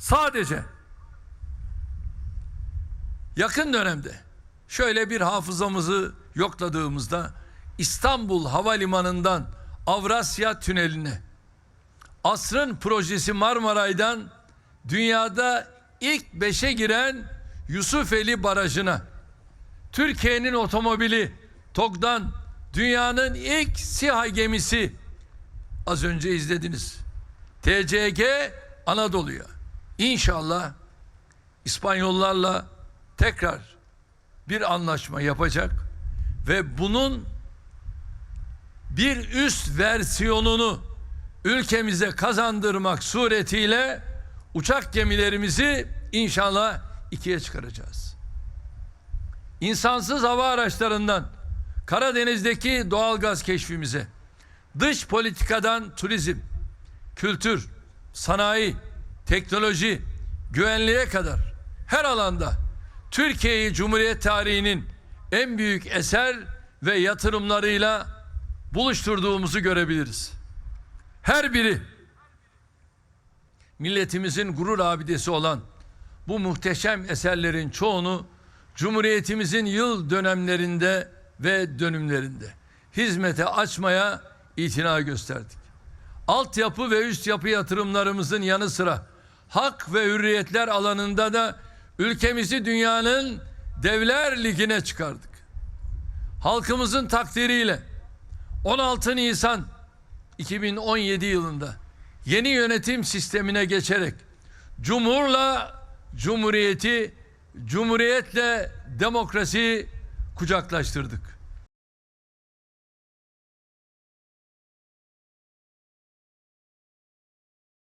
Sadece yakın dönemde şöyle bir hafızamızı yokladığımızda İstanbul Havalimanı'ndan Avrasya Tüneli'ne asrın projesi Marmaray'dan dünyada ilk beşe giren Yusufeli Barajı'na Türkiye'nin otomobili TOG'dan dünyanın ilk SİHA gemisi az önce izlediniz. TCG Anadolu'ya. İnşallah İspanyollarla tekrar bir anlaşma yapacak ve bunun bir üst versiyonunu ülkemize kazandırmak suretiyle uçak gemilerimizi inşallah ikiye çıkaracağız. İnsansız hava araçlarından Karadeniz'deki doğalgaz keşfimize, dış politikadan turizm, kültür, sanayi, teknoloji, güvenliğe kadar her alanda Türkiye'yi Cumhuriyet tarihinin en büyük eser ve yatırımlarıyla buluşturduğumuzu görebiliriz. Her biri milletimizin gurur abidesi olan bu muhteşem eserlerin çoğunu Cumhuriyetimizin yıl dönemlerinde ve dönümlerinde hizmete açmaya itina gösterdik. Altyapı ve üst yapı yatırımlarımızın yanı sıra hak ve hürriyetler alanında da ülkemizi dünyanın devler ligine çıkardık. Halkımızın takdiriyle 16 Nisan 2017 yılında yeni yönetim sistemine geçerek Cumhurla Cumhuriyeti, Cumhuriyetle demokrasiyi kucaklaştırdık.